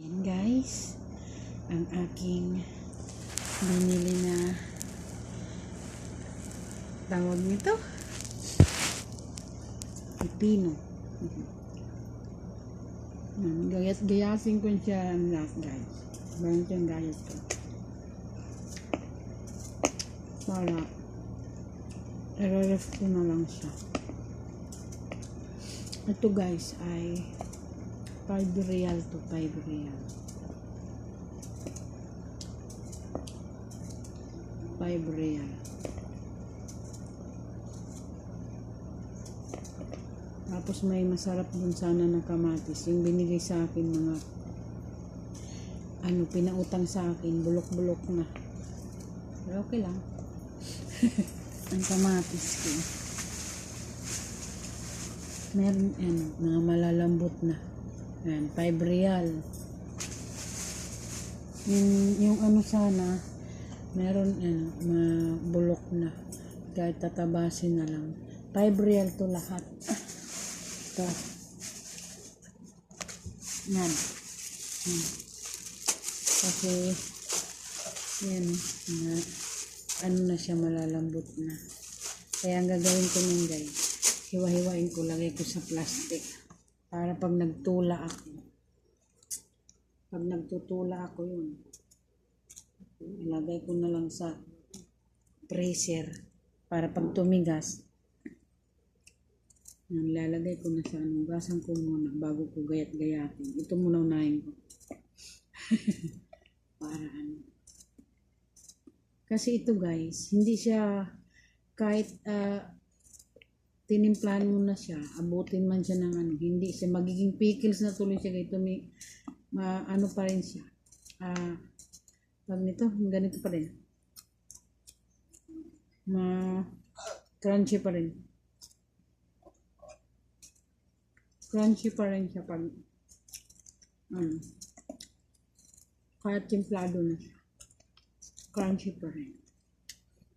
Yan guys, ang aking binili na tawag nito pipino. Yan, Gayat gayasin ko siya ang last guys. Bayan ko yung gayat ko. Para i-ref ko na lang siya. Ito guys ay 5 real to 5 real. 5 real. Tapos may masarap dun sana na kamatis. Yung binigay sa akin mga ano, pinautang sa akin, bulok-bulok na. Pero okay lang. Ang kamatis ko. Meron, ano, mga malalambot na. Yan, 5 real. Yung, yung ano sana, meron, ano, mabulok na. Kahit tatabasin na lang. 5 real to lahat. Ito. Yan. Hmm. Kasi, yan, na, ano na siya, malalambot na. Kaya ang gagawin ko nun guys, hiwa-hiwain ko, lagay ko sa plastic. Para pag nagtula ako, pag nagtutula ako yun, ilagay ko na lang sa freezer para pag tumigas, lalagay ko na sa ano, gasan ko muna bago ko gayat-gayatin. Ito muna unahin ko. para ano. Kasi ito guys, hindi siya kahit ah, tinimplahan mo na siya, abutin man siya ng ano, hindi siya magiging pickles na tuloy siya ito may ma, ano pa rin siya. Ah, pag nito, ganito pa rin. Ma crunchy pa rin. Crunchy pa rin siya pag ano, kahit timplado na siya. Crunchy pa rin.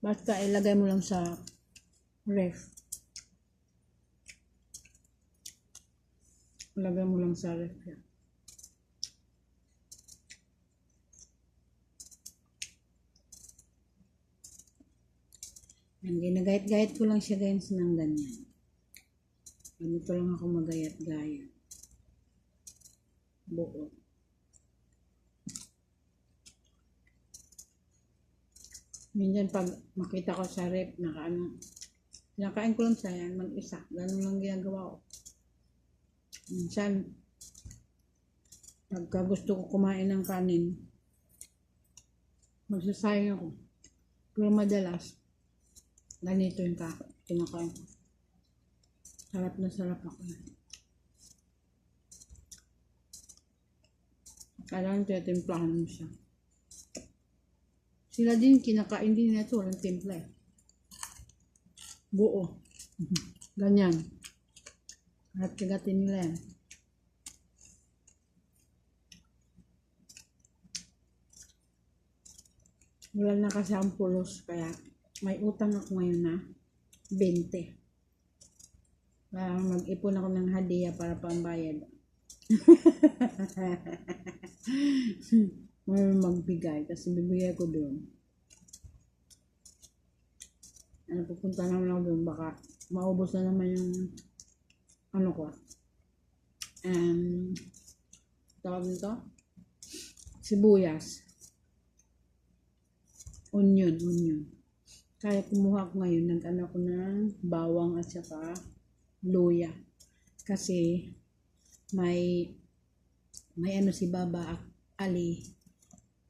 Basta ilagay mo lang sa ref. Ilagay mo lang sa ref yan. Yan, ginagayat-gayat ko lang siya guys ng ganyan. Ganito lang ako magayat-gayat. Buo. Minsan pag makita ko sa rep, naka ano, kinakain ko lang sa yan, mag-isa. Ganun lang ginagawa ko. Minsan, pagka gusto ko kumain ng kanin, magsasayang ako. Pero madalas, ganito yung ka, kinakain ko. Sarap na sarap ako. Kailangan titimplahan mo siya. Sila din, kinakain din nito, walang timpla eh. Buo. Ganyan. Yan. Wala na kasi ang pulos, kaya may utang ako ngayon na 20. Kaya mag-ipon ako ng hadiah para pambayad. May magbigay kasi bibigay ko doon. Ano, pupunta naman ako doon. Baka maubos na naman yung ano ko. Um, tawag nito? Sibuyas. Onion, onion. Kaya kumuha ko ngayon, nag-ano ko ng bawang at saka luya. Kasi may may ano si Baba Ali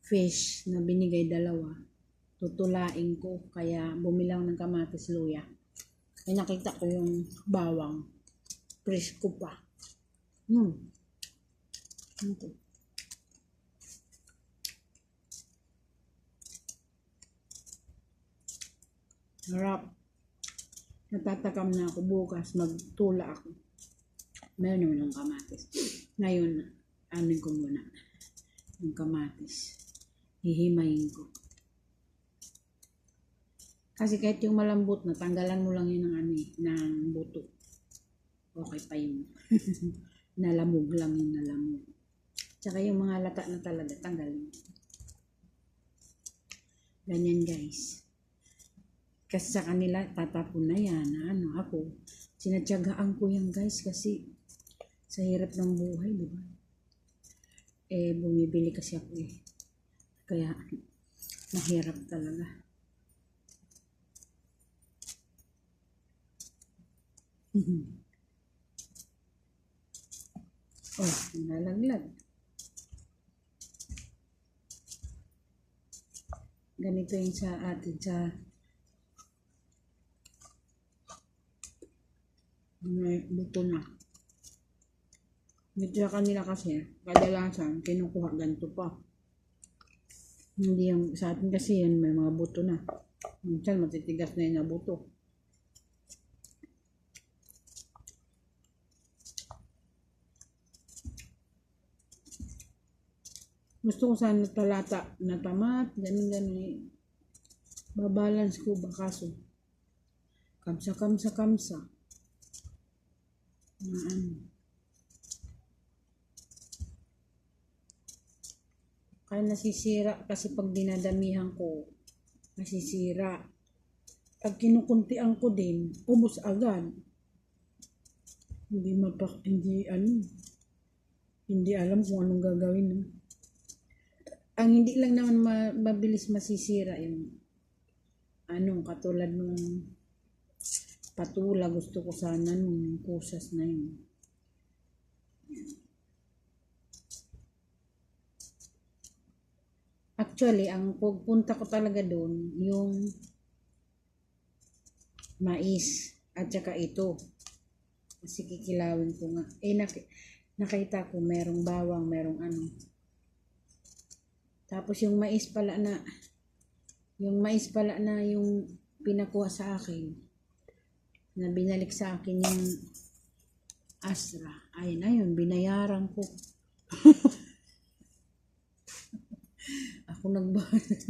fish na binigay dalawa. Tutulain ko kaya bumilang ng kamatis luya. Kaya nakita ko yung bawang. Presko pa. Hmm. Ano to? Harap. Natatakam na ako bukas. Magtula ako. Meron naman ng kamatis. Ngayon, amin ko muna. Yung kamatis. Hihimayin ko. Kasi kahit yung malambot na, tanggalan mo lang yun ng, ano, eh, ng buto. Okay pa yun. nalamog lang yung nalamog. Tsaka yung mga lata na talaga, tanggalin. Ganyan guys. Kasi sa kanila, tatapon na yan. Ano, ako, sinatyagaan ko yan guys kasi sa hirap ng buhay, di ba? Eh, bumibili kasi ako eh. Kaya, mahirap talaga. oh, nalaglag. Ganito yung sa atin sa may buto na. Dito sa kanila kasi, kadalasan, kinukuha ganito pa. Hindi yung, sa atin kasi yan, may mga buto na. Minsan, matitigas na yung buto. Gusto ko sana talata na tamat, ganun ganun. eh. Babalance ko ba kaso? Kamsa, kamsa, kamsa. Na ano. Kaya nasisira kasi pag dinadamihan ko, nasisira. Pag kinukuntian ko din, ubos agad. Hindi mapak, hindi ano, hindi alam kung anong gagawin. No? Ang hindi lang naman ma- mabilis masisira yung ano, katulad nung patula, gusto ko sana nung kusas na yun. Actually, ang pagpunta ko talaga doon, yung mais at saka ito. Kasi kikilawin ko nga. Eh, nak- nakita ko merong bawang, merong ano. Tapos yung mais pala na, yung mais pala na yung pinakuha sa akin, na binalik sa akin yung Astra. Ayun na yun, binayaran ko. Ako nagbayad.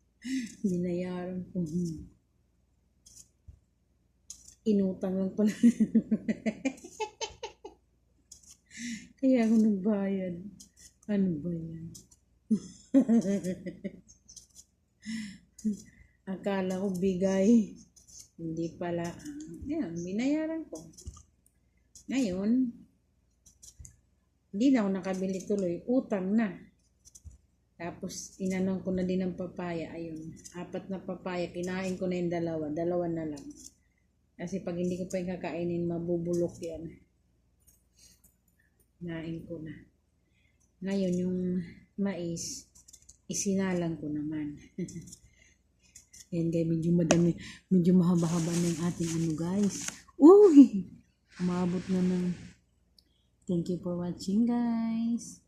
binayaran ko. Inutang lang pala. Kaya ako nagbayad. Ano ba yan? Akala ko bigay. Hindi pala. Yan, binayaran ko. Ngayon, hindi na ako nakabili tuloy. Utang na. Tapos, inanong ko na din ng papaya. Ayun, apat na papaya. Kinain ko na yung dalawa. Dalawa na lang. Kasi pag hindi ko pa yung kakainin, mabubulok yan. Nain ko na. Ngayon, yung mais, isinalang ko naman. Yan guys, medyo madami, medyo mahaba-haba na yung ating ano guys. Uy! Umabot na ng... Thank you for watching guys.